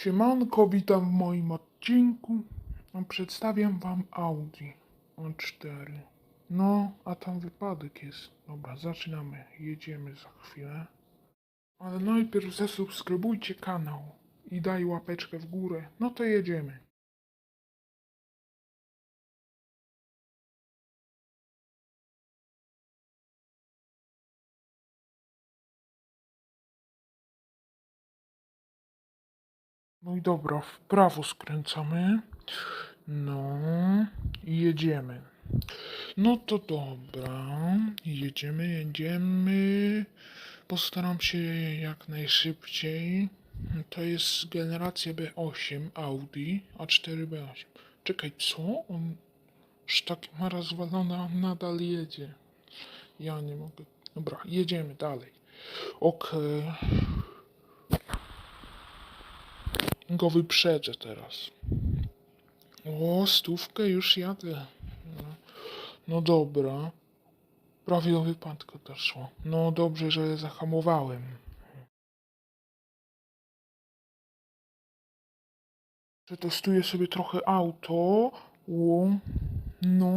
Siemanko, witam w moim odcinku. Przedstawiam wam Audi A4. No, a tam wypadek jest. Dobra, zaczynamy. Jedziemy za chwilę. Ale najpierw zasubskrybujcie kanał i daj łapeczkę w górę. No to jedziemy. No i dobra, w prawo skręcamy. No i jedziemy. No to dobra, jedziemy, jedziemy. Postaram się jak najszybciej. To jest generacja B8 Audi A4 B8. Czekaj, co? On już tak ma rozwalone, a on nadal jedzie. Ja nie mogę. Dobra, jedziemy dalej. Okej. Go wyprzedzę teraz. O, stówkę już jadę. No, no dobra. Prawie do wypadku doszło. No dobrze, że zahamowałem. Przetestuję sobie trochę auto. O, no,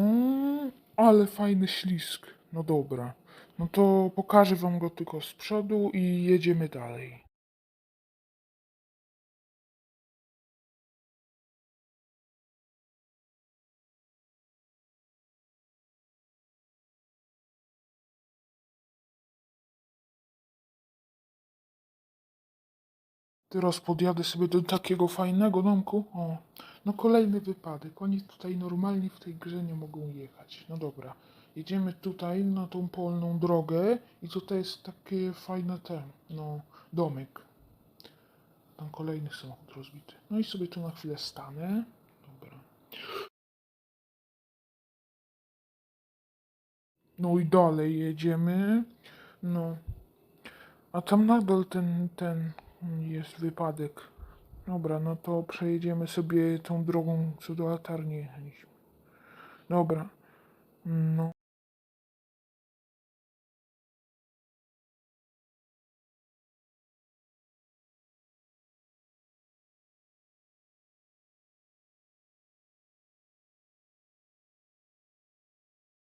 ale fajny ślisk. No dobra. No to pokażę wam go tylko z przodu i jedziemy dalej. Teraz podjadę sobie do takiego fajnego domku. O, no kolejny wypadek. Oni tutaj normalnie w tej grze nie mogą jechać. No dobra. Jedziemy tutaj na tą polną drogę i tutaj jest takie fajne ten, no, domek. Tam kolejny samochód rozbity. No i sobie tu na chwilę stanę. Dobra. No i dalej jedziemy. No. A tam nadal ten, ten jest wypadek. Dobra, no to przejedziemy sobie tą drogą, co do latarni jechaliśmy. Dobra. No.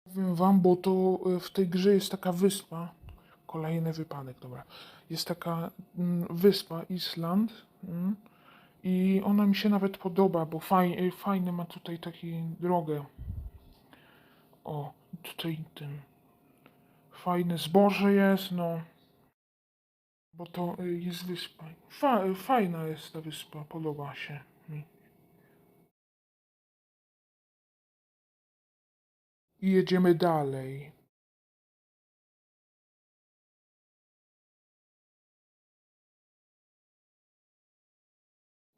Powiem wam, bo to e, w tej grze jest taka wyspa. Kolejny wypadek, dobra. Jest taka mm, wyspa Island. Mm, I ona mi się nawet podoba, bo faj, e, fajny ma tutaj taką drogę. O, tutaj ten. Fajne zboże jest, no. Bo to e, jest wyspa. Fa, fajna jest ta wyspa, podoba się mi. I jedziemy dalej.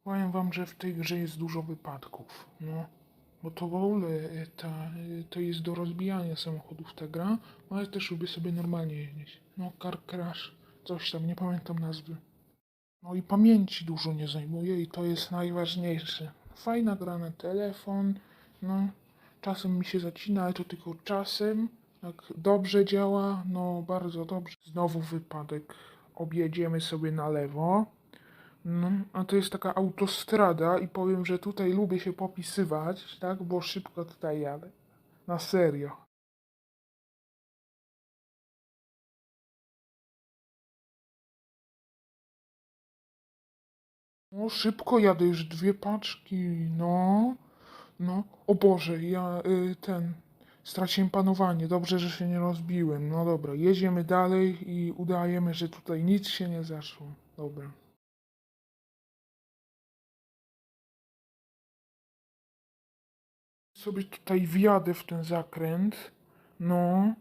Powiem wam, że w tej grze jest dużo wypadków. No, bo to w ogóle e, ta, e, to jest do rozbijania samochodów ta gra, no, ale też lubię sobie normalnie jeździć. No, Car Crash, coś tam, nie pamiętam nazwy. No i pamięci dużo nie zajmuje i to jest najważniejsze. Fajna gra na telefon, no, czasem mi się zacina, ale to tylko czasem. Jak dobrze działa, no bardzo dobrze. Znowu wypadek. Objedziemy sobie na lewo. No, a to jest taka autostrada i powiem, że tutaj lubię się popisywać, tak, bo szybko tutaj jadę. Na serio. No, szybko jadę, już dwie paczki, no, no, o Boże, ja, y, ten, straciłem panowanie, dobrze, że się nie rozbiłem, no dobra, jedziemy dalej i udajemy, że tutaj nic się nie zaszło, dobra. Sobie tutaj wjadę w ten zakręt. No,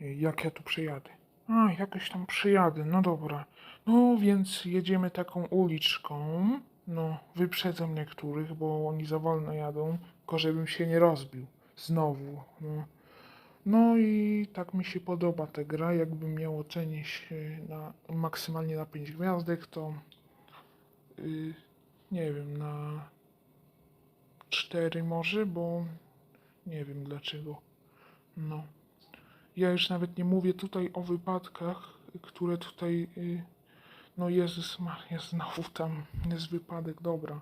jak ja tu przejadę? A, jakoś tam przejadę, no dobra. No, więc jedziemy taką uliczką. No, wyprzedzam niektórych, bo oni za wolno jadą, tylko żebym się nie rozbił. Znowu, no. No i tak mi się podoba ta gra. Jakbym miał ocenić y, na, maksymalnie na 5 gwiazdek, to y, nie wiem, na cztery może, bo nie wiem dlaczego. No. Ja już nawet nie mówię tutaj o wypadkach, które tutaj y, No Jezus Maria, znowu tam jest wypadek, dobra.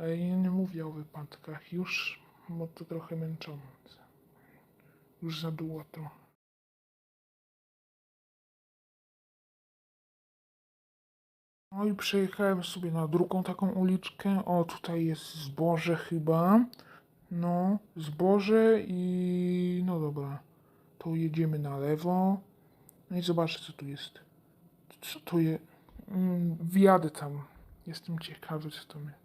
E, Ja nie mówię o wypadkach już, bo to trochę męczące. Już za długo to. No i przejechałem sobie na drugą taką uliczkę. O, tutaj jest zboże chyba. No, zboże i... no dobra. Tu jedziemy na lewo. No i zobaczę, co tu jest. Co tu jest? Mm, wjadę tam. Jestem ciekawy, co to jest.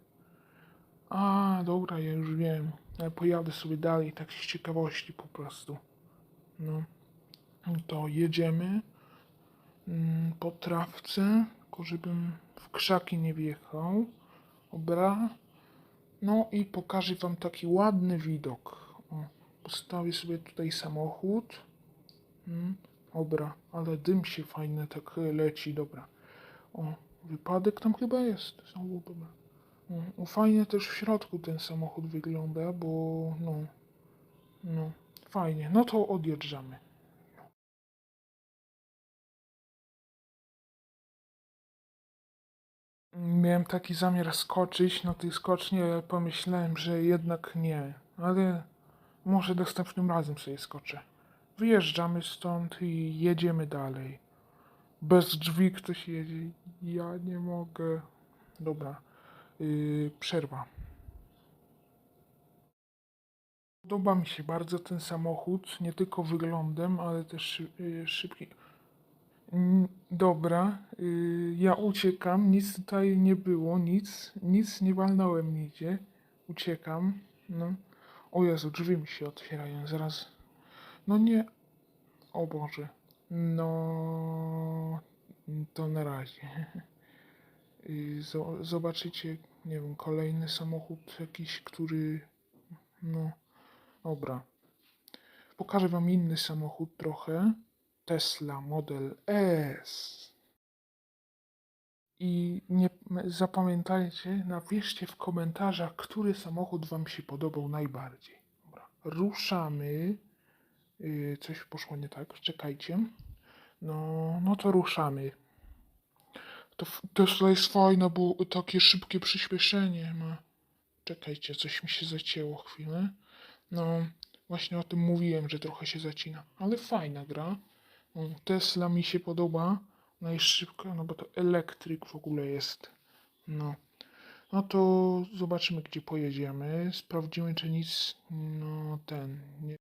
A, dobra, ja już wiem. Ale pojadę sobie dalej, tak z ciekawości po prostu. No. No To jedziemy mm, po trawce, tylko żebym w krzaki nie wjechał. Dobra. No i pokażę wam taki ładny widok. O, postawię sobie tutaj samochód. Mm, dobra, ale dym się fajny tak leci, dobra. O, wypadek tam chyba jest. Znowu, dobra. O, fajnie też w środku ten samochód wygląda, bo no, no, fajnie. No to odjeżdżamy. Miałem taki zamiar skoczyć na tej skoczni, ale pomyślałem, że jednak nie. Ale może następnym razem sobie skoczę. Wyjeżdżamy stąd i jedziemy dalej. Bez drzwi ktoś jedzie. Ja nie mogę. Dobra. Yy, przerwa. Podoba mi się bardzo ten samochód, nie tylko wyglądem, ale też yy, szybki. Mm, Dobra, yy, ja uciekam, nic tutaj nie było, nic, nic nie walnąłem nigdzie. Uciekam, no. O Jezu, drzwi mi się otwierają, zaraz. No nie, o Boże. No, to na razie. Zo- Zobaczycie, nie wiem, kolejny samochód jakiś, który, no, dobra. Pokażę wam inny samochód trochę. Tesla Model S. I nie zapamiętajcie, napiszcie w komentarzach, który samochód wam się podobał najbardziej. Dobra. Ruszamy. Yy, coś poszło nie tak, czekajcie. No, no to ruszamy. To Tesla jest fajna, bo takie szybkie przyspieszenie ma. Czekajcie, coś mi się zacięło chwilę. No, właśnie o tym mówiłem, że trochę się zacina. Ale fajna gra. Tesla mi się podoba. No no bo to elektryk w ogóle jest. No. No to zobaczymy, gdzie pojedziemy. Sprawdzimy, czy nic, no ten, nie...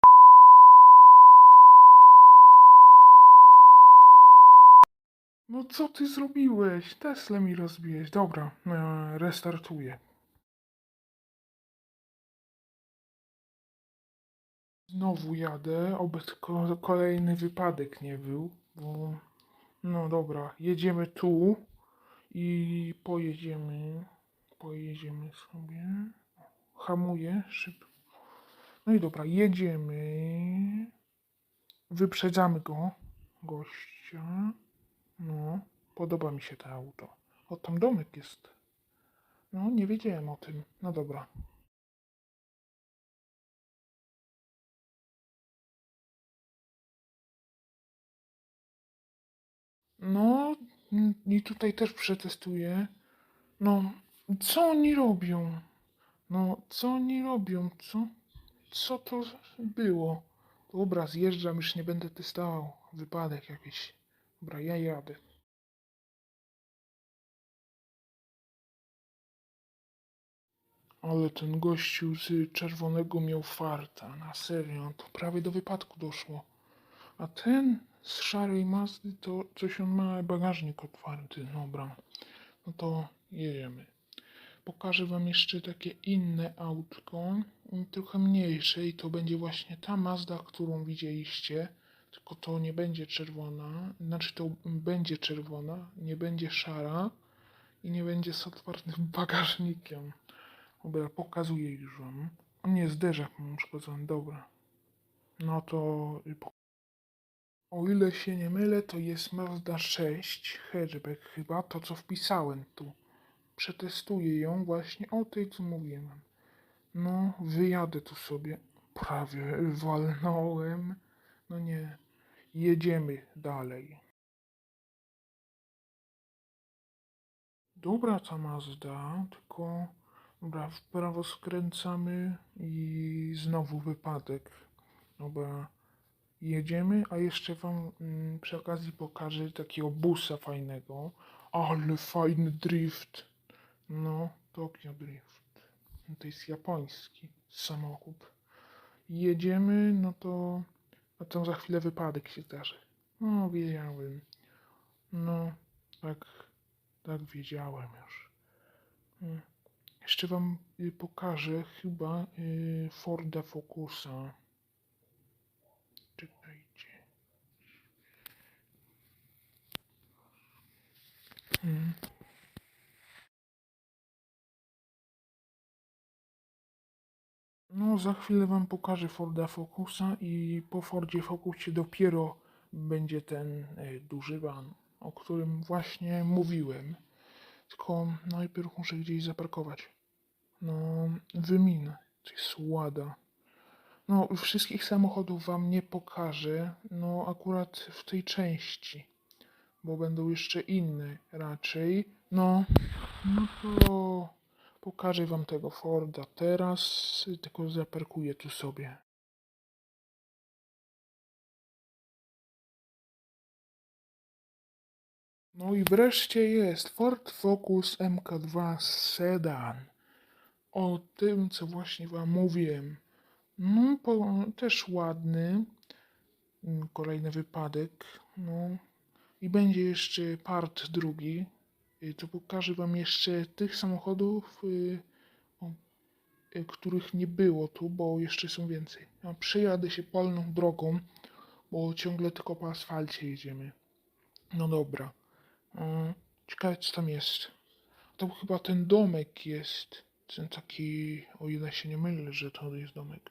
No co ty zrobiłeś? Tesla mi rozbiłeś. Dobra, e, restartuję. Znowu jadę, oby kolejny wypadek nie był, bo... No dobra, jedziemy tu i pojedziemy, pojedziemy sobie. Hamuję szybko. No i dobra, jedziemy. Wyprzedzamy go, gościa. No, podoba mi się to auto. O, tam domek jest. No, nie wiedziałem o tym. No dobra. No, i tutaj też przetestuję. No, co oni robią? No, co oni robią? Co? Co to było? Dobra, zjeżdżam, już nie będę testował. Wypadek jakiś. Dobra, ja jadę. Ale ten gościu z czerwonego miał farta, na serio, to prawie do wypadku doszło. A ten z szarej Mazdy to coś on ma bagażnik otwarty, dobra. No to jedziemy. Pokażę wam jeszcze takie inne autko, mm, trochę mniejsze i to będzie właśnie ta Mazda, którą widzieliście. Tylko to nie będzie czerwona, znaczy to będzie czerwona, nie będzie szara i nie będzie z otwartym bagażnikiem. Dobra, pokazuję już wam. O nie, zderzak mam uszkodzony, dobra. No to o ile się nie mylę, to jest Mazda 6 hatchback chyba, to co wpisałem tu. Przetestuję ją właśnie o tej, co mówiłem. No, wyjadę tu sobie. Prawie walnąłem. No nie. Jedziemy dalej. Dobra ta Mazda, tylko dobra, w prawo skręcamy i znowu wypadek. Dobra, jedziemy, a jeszcze wam mm, przy okazji pokażę takiego busa fajnego. Ale fajny drift. No, Tokyo Drift. To jest japoński samochód. Jedziemy, no to... A tam za chwilę wypadek się zdarzy. No, wiedziałem. No, tak, tak wiedziałem już. Mm. Jeszcze wam y, pokażę chyba y, Forda Focusa. Czekajcie. No, za chwilę wam pokażę Forda Focusa i po Fordzie Focusie dopiero będzie ten e, duży van, o którym właśnie mówiłem. Tylko najpierw muszę gdzieś zaparkować. No, wymin, to jest łada. No, wszystkich samochodów wam nie pokażę, no akurat w tej części, bo będą jeszcze inne raczej. No, no to pokażę wam tego Forda teraz, tylko zaparkuję tu sobie. No i wreszcie jest Ford Focus MK2 Sedan. O tym, co właśnie wam mówiłem. No, po, też ładny. Mm, Kolejny wypadek. No. I będzie jeszcze part drugi. Y, To pokażę wam jeszcze tych samochodów, y, y, których nie było tu, bo jeszcze są więcej. A przejadę się polną drogą, bo ciągle tylko po asfalcie jedziemy. No dobra. Ciekawe co tam jest. To chyba ten domek jest. Ten taki, o ile się nie mylę, że to jest domek.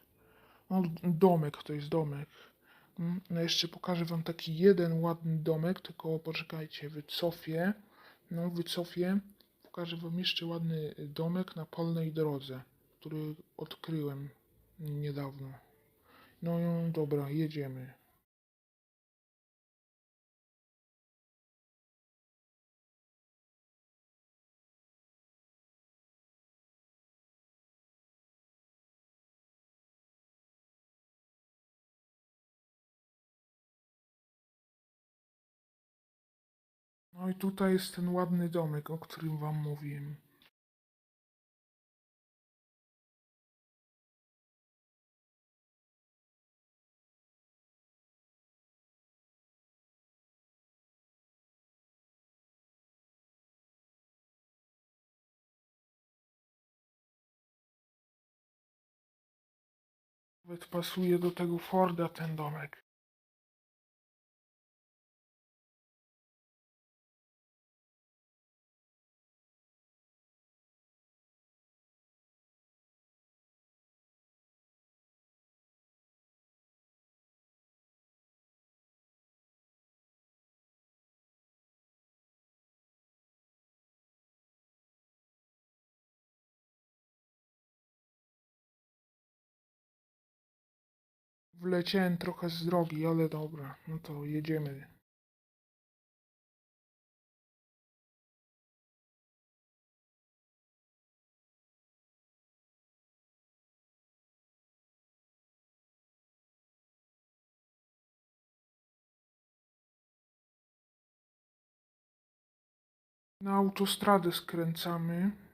No, domek to jest domek. No jeszcze pokażę wam taki jeden ładny domek, tylko poczekajcie, wycofię. No, wycofię. Pokażę wam jeszcze ładny domek na polnej drodze, który odkryłem niedawno. No i dobra, jedziemy. No i tutaj jest ten ładny domek, o którym wam mówiłem. Nawet pasuje do tego Forda ten domek. Wleciałem trochę z drogi, ale dobra, no to jedziemy. Na autostradę skręcamy.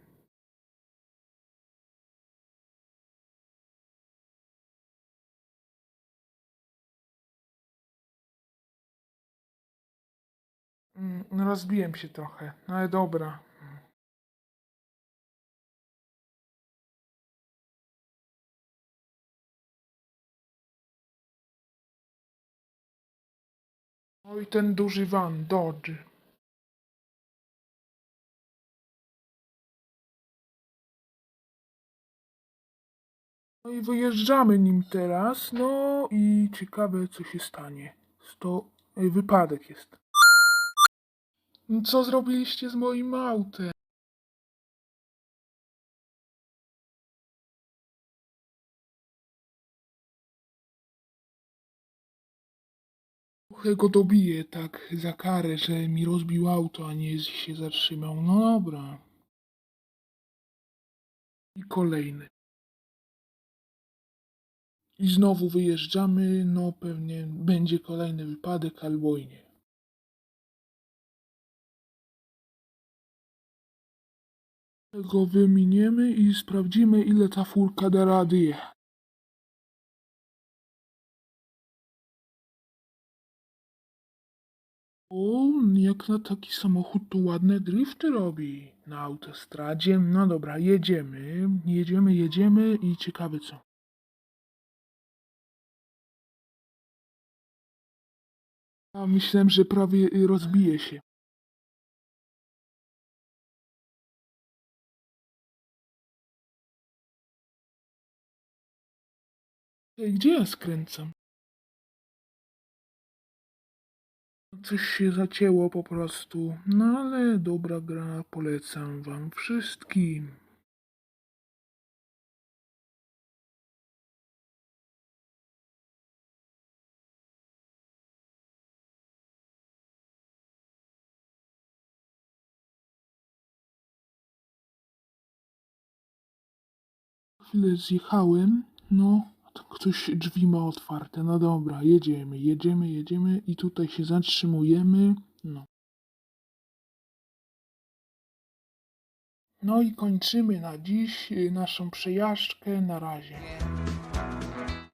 No Rozbiłem się trochę, no ale dobra. No i ten duży van, Dodge. No i wyjeżdżamy nim teraz, no i ciekawe co się stanie. Ej, wypadek jest. No Co zrobiliście z moim autem? Trochę go dobiję tak za karę, że mi rozbił auto, a nie się zatrzymał. No dobra. I kolejny. I znowu wyjeżdżamy, no pewnie będzie kolejny wypadek albo i nie. Tego wyminiemy i sprawdzimy ile ta furka da rady. O, jak na taki samochód to ładne drifty robi na autostradzie. No dobra, jedziemy, jedziemy, jedziemy i ciekawe co. A myślałem, że prawie y, rozbije się. Gdzie ja skręcam? Coś się zacięło po prostu. No ale dobra gra, polecam wam wszystkim. Chwilę zjechałem, no, ktoś drzwi ma otwarte. No dobra, jedziemy, jedziemy, jedziemy i tutaj się zatrzymujemy. No. No i kończymy na dziś y, naszą przejażdżkę. Na razie.